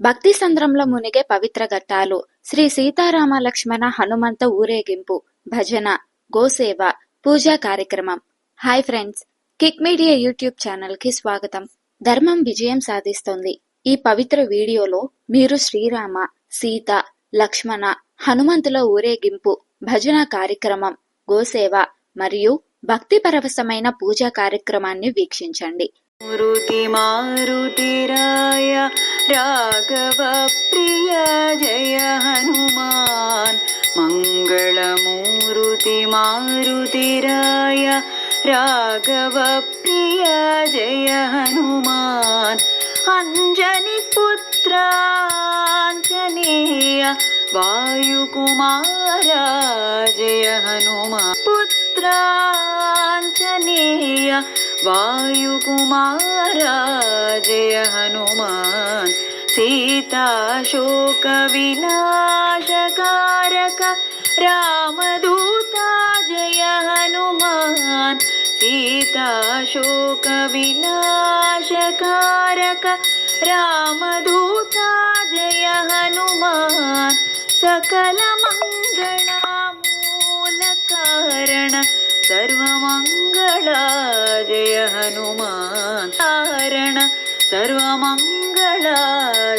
భక్తి సంద్రంలో మునిగే పవిత్ర ఘట్టాలు శ్రీ సీతారామ లక్ష్మణ హనుమంత ఊరేగింపు భజన గోసేవ పూజా కార్యక్రమం. Hi friends kick media YouTube ఛానల్కి స్వాగతం. ధర్మం విజయం సాధిస్తుంది. ఈ పవిత్ర వీడియోలో మీరు శ్రీరామ సీత లక్ష్మణ హనుమంతుల ఊరేగింపు భజన కార్యక్రమం గోసేవ మరియు భక్తి పరవశమైన పూజా కార్యక్రమాన్ని వీక్షించండి. मारुति मारुतिराय राघवप्रिय जय हनुमान् मङ्गलमूरुति मारुतिराय राघवप्रिय जय हनुमान् अञ्जनिपुत्राञ्जनेय वायुकुमारा जय हनुमान् पुत्राञ्जनेय वायुकुमारा जय हनुमान् सीताशोकविनाशकारक रामदूता जय हनुमान् सीताशोकविनाशकारक रामदूता जय हनुमान् सकलमङ्गलामूलकारण सर्वमङ्गला जय हनुमान् कारण सर्वमङ्गला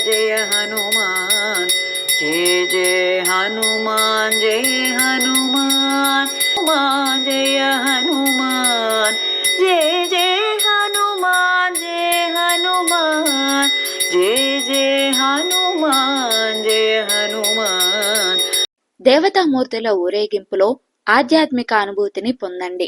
जय हनुमान् जय जय हनुमान् जय हनुमान् हनुमान् जय हनुमान् దేవతామూర్తుల ఊరేగింపులో ఆధ్యాత్మిక అనుభూతిని పొందండి.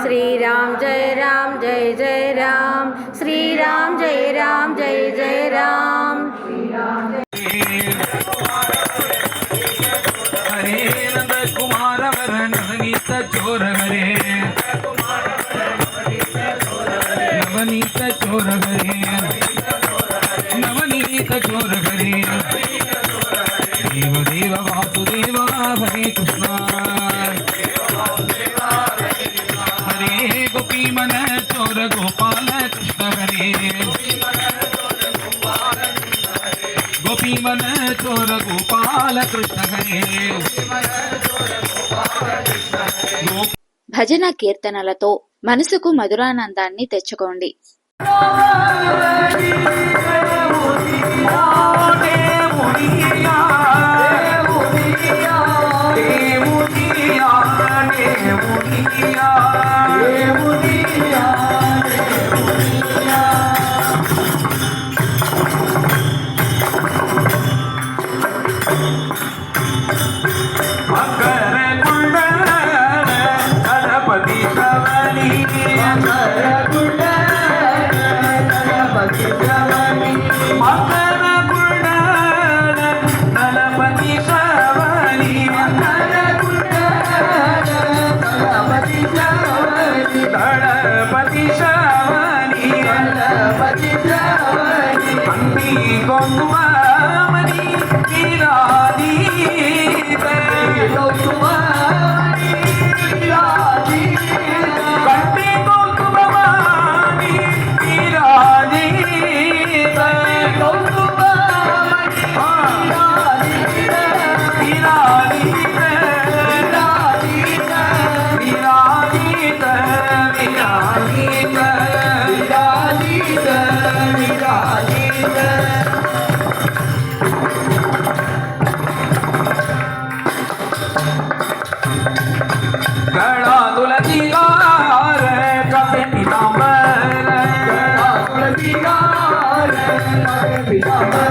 శ్రీరామ్ జయ రామ్ జయ జయ రామ్ శ్రీరామ్ జయ రామ్ జయ జయ రామ్ భజన కీర్తనలతో మనసుకు మధురానందాన్ని తెచ్చుకోండి. Oh, গঙ্গমা Bye.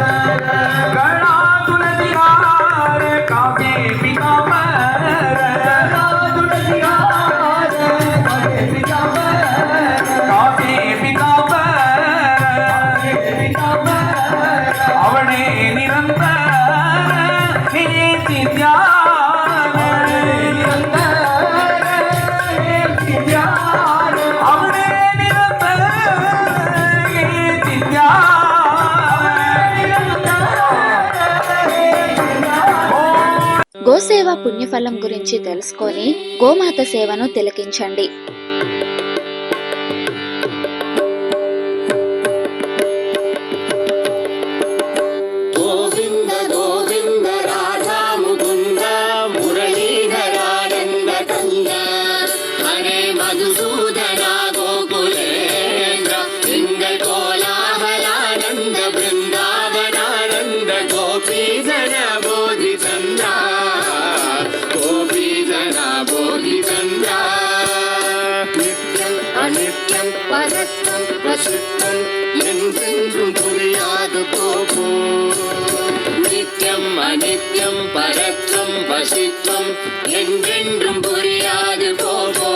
గోసేవ పుణ్యఫలం గురించి తెలుసుకొని గోమాత సేవను తిలకించండి. அனித்யம் பரத்வம் வசித்வம் என்றென்றும் புரியாது போகும் நித்யம் அனித்யம் பரத்வம் வசித்வம் என்றென்றும் புரியாது போகும்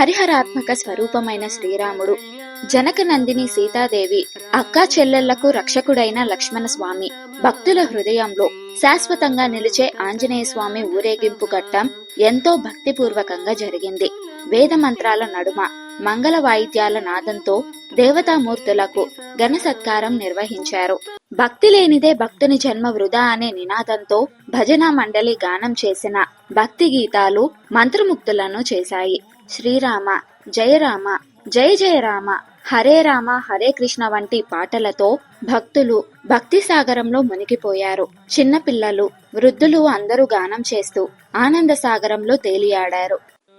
హరిహరాత్మక స్వరూపమైన శ్రీరాముడు జనకనందిని సీతాదేవి అక్కా చెల్లెళ్ళకు రక్షకుడైన లక్ష్మణ స్వామి భక్తుల హృదయంలో శాశ్వతంగా నిలిచే ఆంజనేయ స్వామి ఊరేగింపు ఘట్టం ఎంతో భక్తిపూర్వకంగా జరిగింది. వేద మంత్రాల నడుమ మంగళ వాయిద్యాల నాదంతో దేవతామూర్తులకు ఘన సత్కారం నిర్వహించారు. భక్తి లేనిదే భక్తుని జన్మ వృధా అనే నినాదంతో భజన మండలి గానం చేసిన భక్తి గీతాలు మంత్రముక్తులను చేశాయి. శ్రీరామ జయరామ జయ జయ రామ హరే రామ హరే కృష్ణ వంటి పాటలతో భక్తులు భక్తి సాగరంలో మునిగిపోయారు. చిన్నపిల్లలు వృద్ధులు అందరూ గానం చేస్తూ ఆనంద సాగరంలో తేలియాడారు.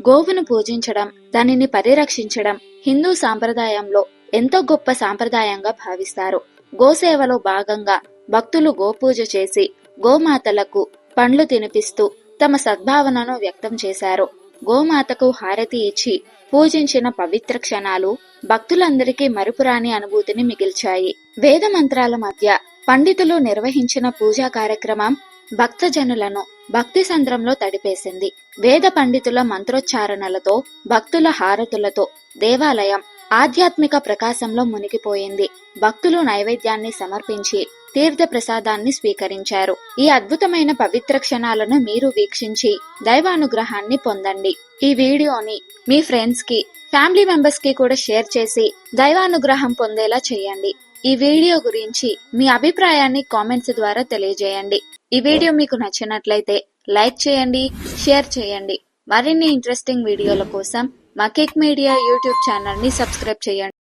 గోవును పూజించడం దానిని పరిరక్షించడం హిందూ సాంప్రదాయంలో ఎంతో గొప్ప సాంప్రదాయంగా భావిస్తారు. గోసేవలో భాగంగా భక్తులు గోపూజ చేసి గోమాతలకు పండ్లు తినిపిస్తూ తమ సద్భావనను వ్యక్తం చేశారు. గోమాతకు హారతి ఇచ్చి పూజించిన పవిత్ర క్షణాలు భక్తులందరికీ మరుపురాని అనుభూతిని మిగిల్చాయి. వేద మంత్రాల మధ్య పండితులు నిర్వహించిన పూజా కార్యక్రమం భక్తజనులను భక్తి సంద్రంలో తడిపేసింది. వేద పండితుల మంత్రోచ్చారణలతో భక్తుల హారతులతో దేవాలయం ఆధ్యాత్మిక ప్రకాశంలో మునిగిపోయింది. భక్తులు నైవేద్యాన్ని సమర్పించి తీర్థ ప్రసాదాన్ని స్వీకరించారు. ఈ అద్భుతమైన పవిత్ర క్షణాలను మీరు వీక్షించి దైవానుగ్రహాన్ని పొందండి. ఈ వీడియోని మీ ఫ్రెండ్స్కి ఫ్యామిలీ మెంబర్స్కి కూడా షేర్ చేసి దైవానుగ్రహం పొందేలా చేయండి. ఈ వీడియో గురించి మీ అభిప్రాయాన్ని కామెంట్స్ ద్వారా తెలియజేయండి. ఈ వీడియో మీకు నచ్చినట్లయితే లైక్ చేయండి షేర్ చేయండి. మరిన్ని ఇంట్రెస్టింగ్ వీడియోల కోసం మా మీడియా యూట్యూబ్ ఛానల్ని సబ్స్క్రైబ్ చేయండి.